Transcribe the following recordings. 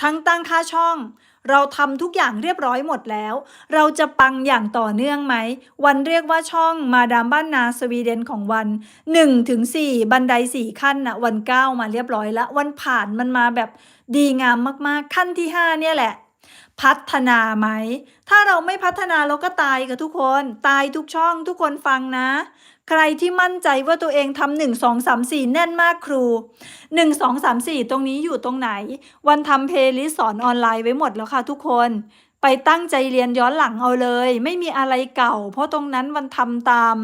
ทั้งตั้งค่าช่อง เราทำทุกอย่างเรียบร้อยหมดแล้ว เราจะปังอย่างต่อเนื่องไหม วันเรียกว่าช่องมาดามบ้านนาสวีเดนของวัน1ถึง4บันได 4 ขั้นนะวัน 9 มาเรียบร้อยแล้ว วันผ่านมันมาแบบดีงามมากๆ ขั้นที่ 5 เนี่ยแหละ พัฒนาไหม ถ้าเราไม่พัฒนาเราก็ตายกับทุกคน ตายทุกช่องทุกคนฟังนะ ใครที่มั่นใจว่าตัวเองทำหนึ่งสองสามสี่แน่นมากครูหนึ่งสองสามสี่ตรงนี้อยู่ตรงไหน วันทำเพลย์ลิสต์สอนออนไลน์ไว้หมดแล้วค่ะทุกคนไปตั้งใจเรียนย้อนหลังเอาเลย ไม่มีอะไรเก่า เพราะตรงนั้นวันทำตาม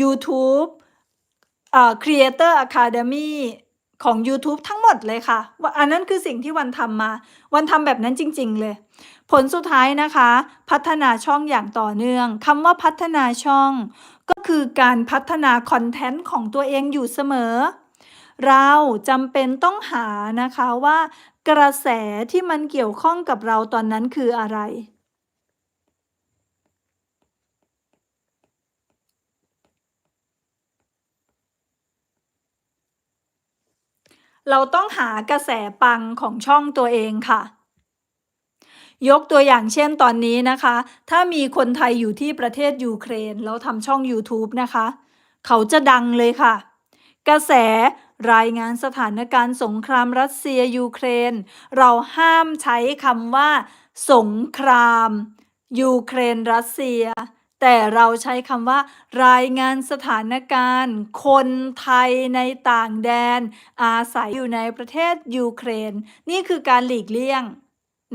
YouTube เอ่อ Creator Academy ของ YouTube ทั้งหมดเลยค่ะว่าอันนั้นคือสิ่งที่วันทำมา วันทำแบบนั้นจริง ๆ เลย ผลสุดท้ายนะคะ พัฒนาช่องอย่างต่อเนื่องคำว่าพัฒนาช่อง ก็คือการพัฒนาคอนเทนต์ของตัวเองอยู่เสมอ เราจำเป็นต้องหานะคะว่ากระแสที่มันเกี่ยวข้องกับเราตอนนั้นคืออะไร เราต้องหากระแสปังของช่องตัวเองค่ะ ยกตัวอย่างเช่นตอนนี้นะคะ ถ้ามีคนไทยอยู่ที่ประเทศยูเครนแล้วทำช่อง YouTube นะคะ เขาจะดังเลยค่ะ กระแสรายงานสถานการณ์สงครามรัสเซียยูเครน เราห้ามใช้คำว่า สงคราม ยูเครนรัสเซีย แต่เราใช้คำว่า รายงานสถานการณ์ คนไทยในต่างแดน อาศัยอยู่ในประเทศยูเครน นี่คือการหลีกเลี่ยง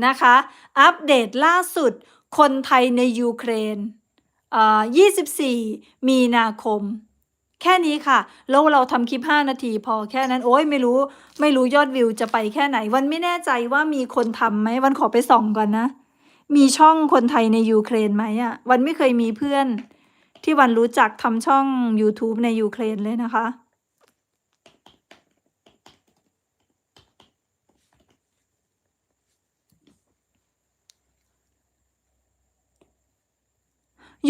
นะคะ อัปเดตล่าสุด คนไทยในยูเครน 24 มีนาคม แค่นี้ค่ะ แล้วเราทำคลิป 5 นาทีพอแค่นั้น โอ้ยไม่รู้ ไม่รู้ยอดวิวจะไปแค่ไหน วันไม่แน่ใจว่ามีคนทำไหม วันขอไปส่องก่อนนะ มีช่องคนไทยในยูเครนไหมอะวันไม่เคยมีเพื่อน ที่วันรู้จักทำช่อง YouTube ในยูเครนเลยนะคะ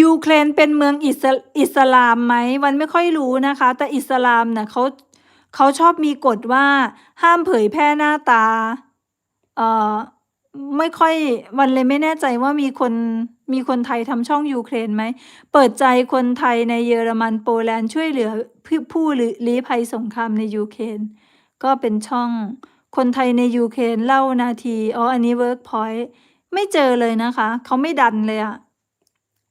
ยูเครนเป็นเมืองอิสอิสลามไหม วันไม่ค่อยรู้นะคะ แต่อิสลามเนี่ยเขาเขาชอบมีกฎว่าห้ามเผยแพร่หน้าตา เอ่อ ไม่ค่อยวันเลยไม่แน่ใจว่ามีคน มีคนไทยทำช่องยูเครนไหม เปิดใจคนไทยในเยอรมันโปแลนด์ช่วยเหลือผู้ผู้ลี้ภัยสงครามในยูเครน ก็เป็นช่องคนไทยในยูเครนเล่านาที อ๋อ อันนี้เวิร์กพอยต์ไม่เจอเลยนะคะ เขาไม่ดันเลยอะ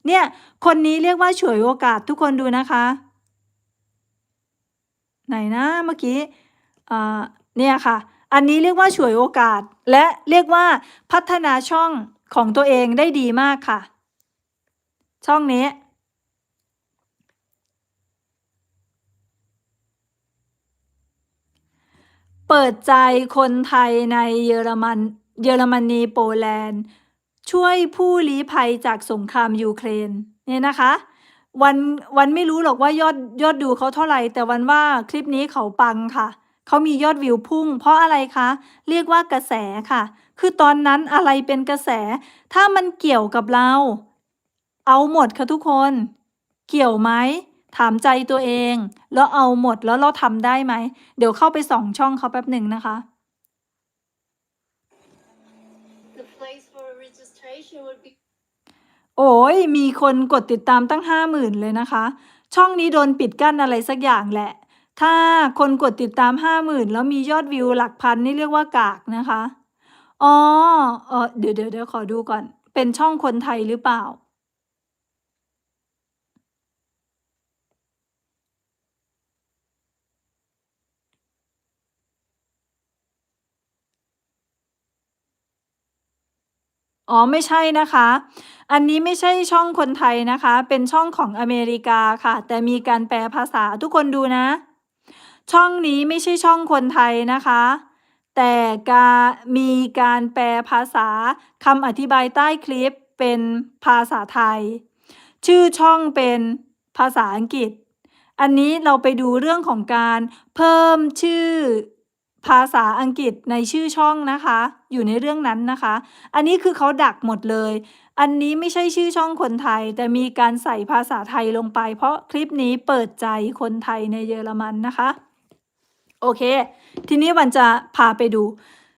เนี่ย คนนี้เรียกว่าฉวยโอกาสทุกคนดูนะคะ ไหนนะเมื่อกี้ อ่า เนี่ยค่ะ อันนี้เรียกว่าฉวยโอกาส และเรียกว่าพัฒนาช่องของตัวเองได้ดีมากค่ะ ช่องนี้เปิดใจคนไทยในเยอรมันเยอรมนีโปแลนด์ ช่วยผู้ลี้ภัยจากสงครามยูเครนเนี่ยนะคะ วันวันไม่รู้หรอกว่ายอดยอดดูเขาเท่าไหร่ แต่วันว่าคลิปนี้เขาปังค่ะ เขามียอดวิวพุ่ง เพราะอะไรคะ เรียกว่ากระแสค่ะ คือตอนนั้นอะไรเป็นกระแส ถ้ามันเกี่ยวกับเรา เอาหมดค่ะทุกคน เกี่ยวไหมถามใจตัวเอง แล้วเอาหมดแล้วเราทำได้ไหม เดี๋ยวเข้าไปส่องช่องเขาแป๊บหนึ่งนะคะ The place for registration would be โอ้ยมีคนกดติดตามตั้งห้าหมื่นเลยนะคะ ช่องนี้โดนปิดกั้นอะไรสักอย่างแหละ ถ้าคนกดติดตามห้าหมื่นแล้วมียอดวิวหลักพันนี่เรียกว่ากากนะคะ อ๋อเออเดี๋ยวเดี๋ยวเดี๋ยวขอดูก่อน เป็นช่องคนไทยหรือเปล่า อ๋อไม่ใช่นะคะ อันนี้ไม่ใช่ช่องคนไทยนะคะ เป็นช่องของอเมริกาค่ะ แต่มีการแปลภาษาทุกคนดูนะ ช่องนี้ไม่ใช่ช่องคนไทยนะคะ แต่การมีการแปลภาษาคำอธิบายใต้คลิปเป็นภาษาไทย ชื่อช่องเป็นภาษาอังกฤษ อันนี้เราไปดูเรื่องของการเพิ่มชื่อภาษาอังกฤษในชื่อช่องนะคะ อยู่ในเรื่องนั้นนะคะ อันนี้คือเขาดักหมดเลย อันนี้ไม่ใช่ชื่อช่องคนไทย แต่มีการใส่ภาษาไทยลงไป เพราะคลิปนี้เปิดใจคนไทยในเยอรมันนะคะ โอเค ทีนี้วันจะพาไปดู